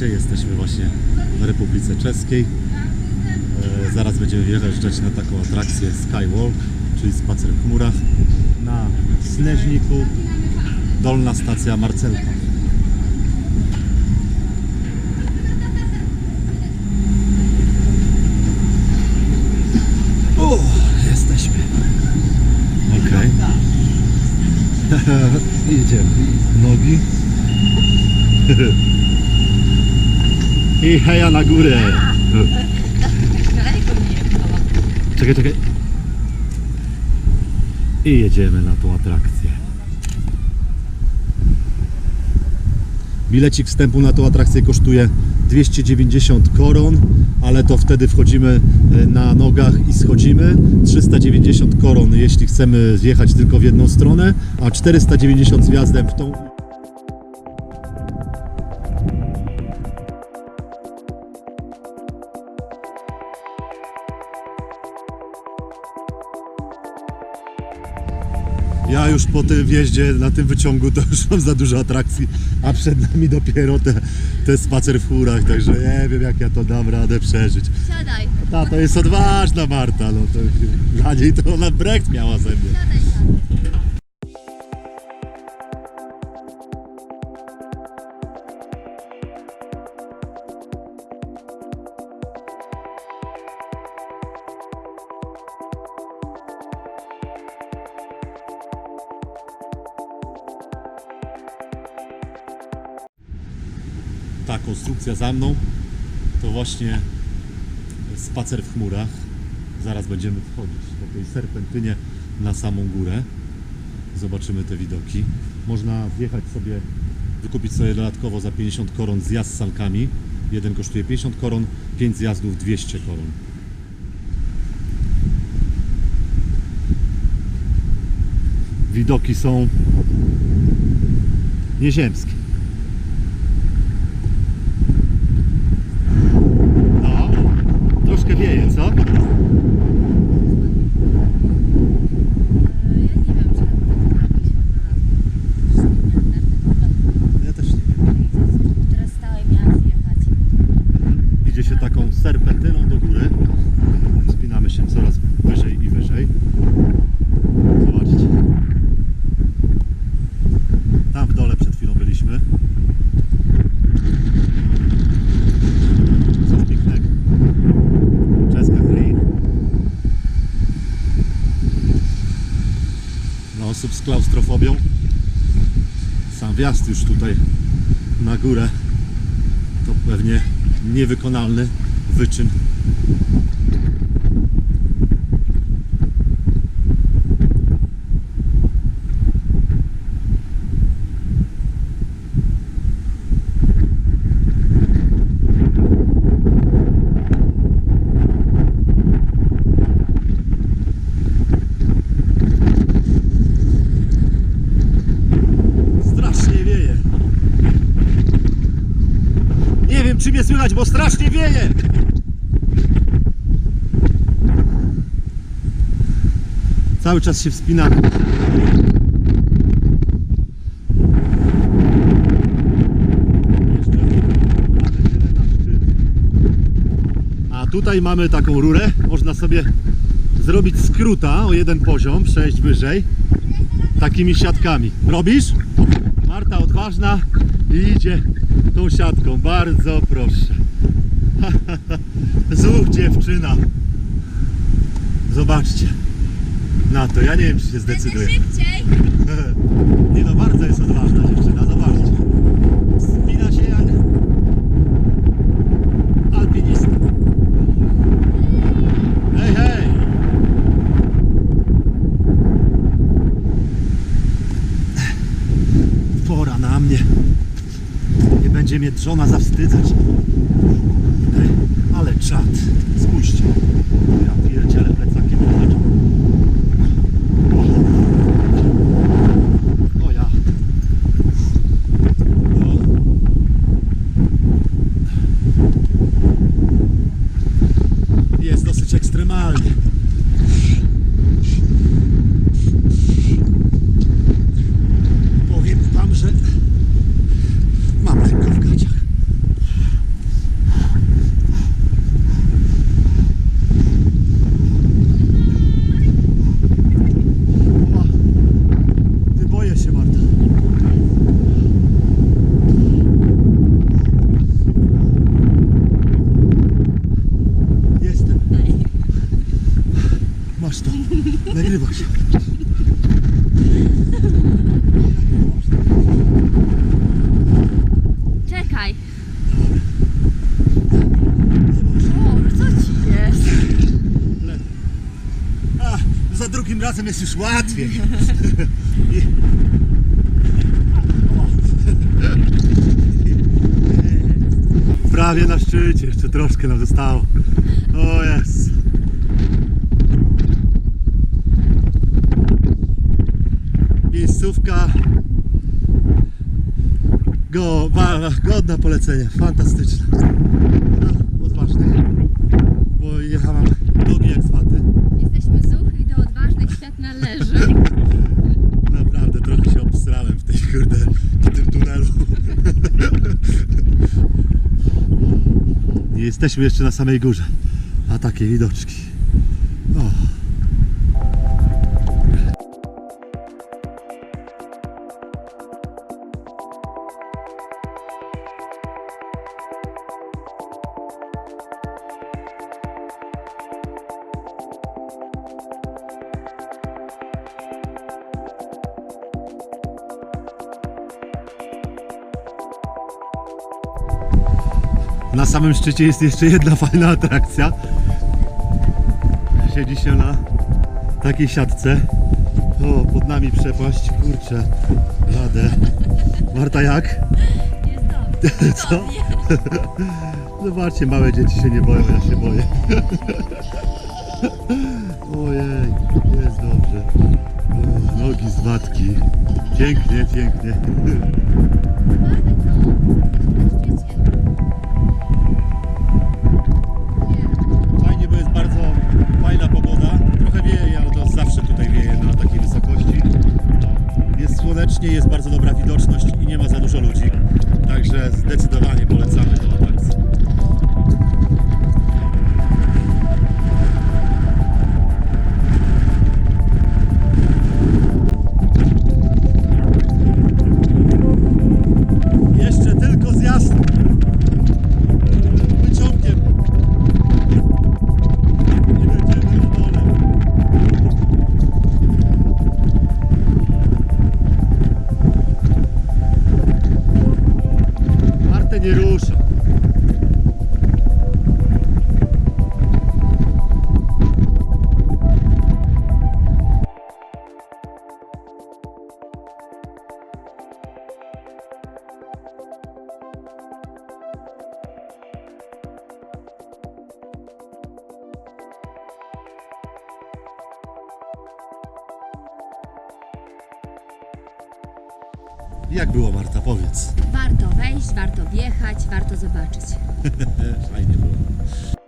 wiecie, jesteśmy właśnie w Republice Czeskiej. E, zaraz będziemy wjeżdżać na taką atrakcję Skywalk, czyli spacer w chmurach. Na Sneżniku, dolna stacja Marcelka. O, jesteśmy. Okej. Jedziemy. Nogi. I heja na górę. Czekaj, czekaj. I jedziemy na tą atrakcję. Bilecik wstępu na tą atrakcję kosztuje 290 koron, ale to wtedy wchodzimy e, na nogach i schodzimy. 390 koron, jeśli chcemy zjechać tylko w jedną stronę, a 490 z wjazdem w tą. Ja już po tym wjeździe na tym wyciągu to już mam za dużo atrakcji, a przed nami dopiero te, te spacer w chórach, także nie wiem jak ja to dam radę przeżyć. Siadaj, Ta to jest odważna Marta, no to dla niej to ona brekt miała ze mnie. siadaj, siadaj. Ta konstrukcja za mną to właśnie spacer w chmurach. Zaraz będziemy wchodzić po tej serpentynie na samą górę. Zobaczymy te widoki. Można wjechać sobie, wykupić sobie dodatkowo za 50 koron zjazd z sankami. Jeden kosztuje 50 koron, 5 zjazdów 200 koron. Widoki są nieziemskie. No, troszkę wieje, co? Ja nie wiem, czy na się odnalazła. Ja też nie wiem. Teraz stałe miasto jechać. Idzie się taką serpentyną do góry. Spinamy się coraz wyżej i wyżej. Zobaczcie. Tam w dole przed chwilą byliśmy. Coś pięknego. Czeska kraina. Dla osób klaustrofobią. Sam wjazd już tutaj na górę to pewnie niewykonalny wyczyn. Strasznie wieje. Nie wiem, czy mnie słychać, bo strasznie wieje. Cały czas się wspinamy. A tutaj mamy taką rurę. Można sobie zrobić skróta o jeden poziom, przejść wyżej. Takimi siatkami. Robisz? Marta odważna i idzie tą siatką. Bardzo proszę. Zuch dziewczyna. Zobaczcie na to. Ja nie wiem, czy się zdecyduje. Szybciej! Nie no, bardzo jest odważna dziewczyna. Zobaczcie. Spina się jak alpinista. Hej, hej! Pora na mnie. Nie będzie mnie żona zawstydzać. nagrywasz to. Nagrywasz. Czekaj. O, co ci za drugim razem jest już łatwiej. I- Prawie na szczycie, jeszcze troszkę nam zostało. O jest. Miejscówka go, godna polecenia, fantastyczna. No, odważny, bo jechałam nogi jak z. Jesteśmy zuchy i do odważnych świat należy. Naprawdę trochę się obsrałem w tej kurde, w tym tunelu. Nie jesteśmy jeszcze na samej górze, a takie widoczki. Na samym szczycie jest jeszcze jedna fajna atrakcja. Siedzi się na takiej siatce. O, pod nami przepaść, kurczę, radę. Marta jak? Jest dobrze. Co? Zobaczcie, małe dzieci się nie boją, ja się boję. Ojej, jest dobrze. O, nogi z matki. Pięknie, pięknie. Jak było Marta, powiedz. Warto wejść, warto wjechać, warto zobaczyć. Fajnie było.